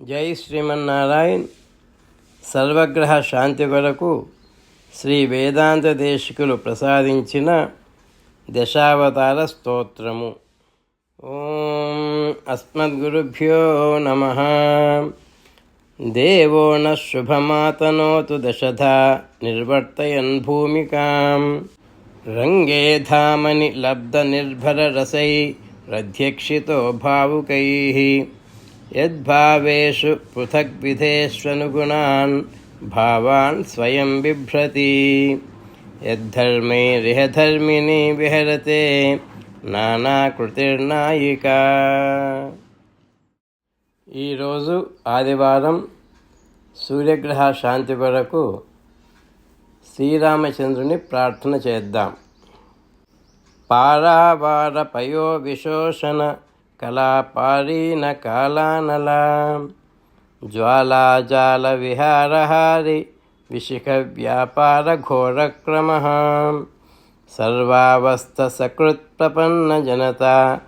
జై శ్రీమన్నారాయణ్. సర్వగ్రహ శాంతి కొరకు శ్రీ వేదాంత దేశికులు ప్రసాదించిన దశావతార స్తోత్రము. ఓం అస్మద్గురుభ్యో నమ. దేవో న శుభమాతనోతు దశధ నిర్వర్తయన్ భూమికాం. రంగే ధామని లబ్ధనిర్భరరసై రధ్యక్షితో భావుకై. యద్భావేషు పృథగ్విధేష్వనుగుణాన్ భావాన్ స్వయం బిభ్రతి. యద్ధర్మైరిహధర్మిణి విహరతే నానాకృతిర్నాయిక ఈరోజు ఆదివారం సూర్యగ్రహ శాంతి వరకు శ్రీరామచంద్రుని ప్రార్థన చేద్దాం. పారావార పయో విశోషణ కళాపారీన కాలానల జ్వాలాజాల విహారహారి విశిఖ వ్యాపార ఘోరక్రమ సర్వావస్థ సకృత్ ప్రపన్న జనత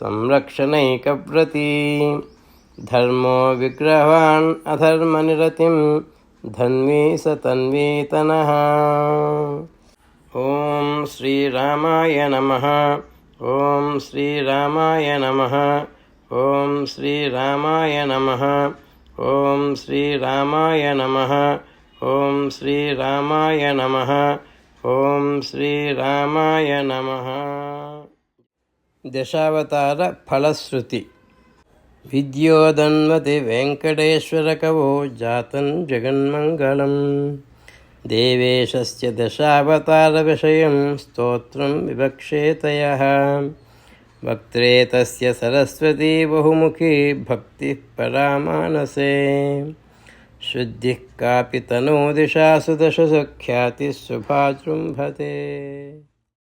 సంరక్షణైకవ్రతీ. ధర్మో విగ్రహాన్ అధర్మనిరతిం ధన్వీ స తన్వీతన. ఓం శ్రీరామాయ నమ. ఓం శ్రీరామాయ నమ. ఓం శ్రీరామాయ నమ. ఓం శ్రీరామాయ నమ. ఓం శ్రీరామాయ నమ. ఓం శ్రీరామాయ నమ. దశావతార ఫలశ్రుతి. విద్యోదన్వతి వెంకటేశ్వరకవో జాతం జగన్మంగళం. देवेशस्य दशावतारविषयं स्तोत्रं विवक्षेतयः वक्त्रे तस्य सरस्वती बहुमुखी भक्तिः परामानसे। शुद्धिः कापि तनोदिशासु दशसुख्यातिः शुभा